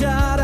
escuchar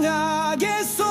사랑하겠소